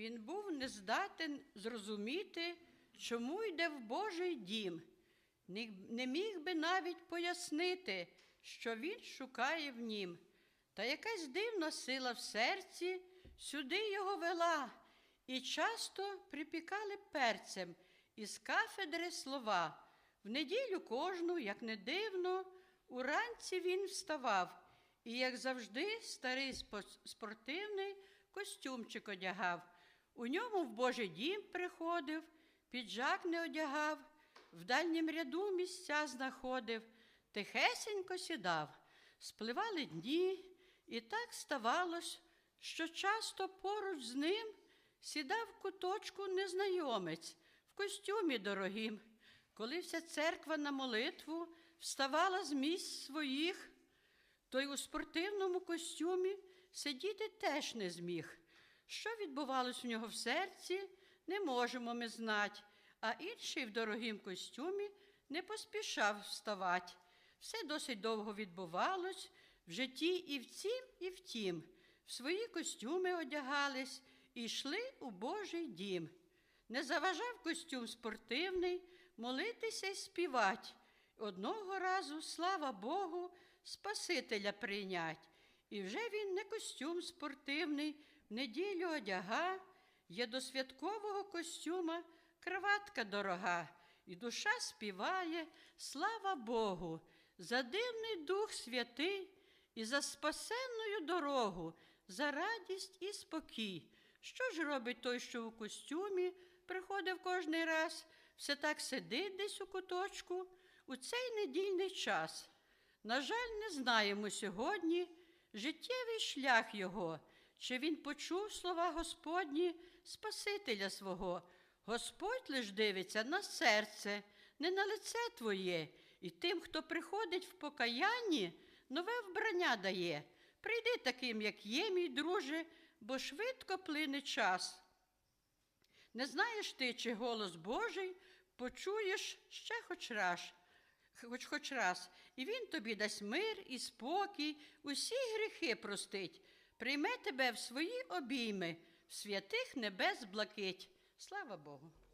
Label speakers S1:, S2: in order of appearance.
S1: Він був нездатен зрозуміти, чому йде в Божий дім. Не- міг би навіть пояснити, що він шукає в нім. Та якась дивна сила в серці сюди його вела, і часто припікали перцем із кафедри слова. В неділю кожну, як не дивно, уранці він вставав, і, як завжди, старий спортивний костюмчик одягав. У ньому в Божий дім приходив, піджак не одягав, в дальнім ряду місця знаходив, тихесенько сідав. Спливали дні, і так ставалось, що часто поруч з ним сідав в куточку незнайомець в костюмі дорогим. Коли вся церква на молитву вставала з місць своїх, той у спортивному костюмі сидіти теж не зміг. Що відбувалось у нього в серці, не можемо ми знати, а інший в дорогім костюмі не поспішав вставати. Все досить довго відбувалось в житті і в цім, і в тім. В свої костюми одягались і йшли у Божий дім. Не заважав костюм спортивний молитися й співати. Одного разу, слава Богу, Спасителя прийнять. І вже він не костюм спортивний, неділю одяга, є до святкового костюма краватка дорога, і душа співає, слава Богу, за дивний Дух Святий і за спасенною дорогу, за радість і спокій. Що ж робить той, що у костюмі приходив кожний раз, все так сидить десь у куточку у цей недільний час. На жаль, не знаємо сьогодні життєвий шлях його, чи він почув слова Господні Спасителя свого. Господь лиш дивиться на серце, не на лице твоє, і тим, хто приходить в покаянні, нове вбрання дає. Прийди таким, як є, мій друже, бо швидко плине час. Не знаєш ти, чи голос Божий почуєш ще хоч раз, хоч хоч раз, і він тобі дасть мир і спокій, усі гріхи простить, прийме тебе в свої обійми, в святих небес блакить. Слава Богу!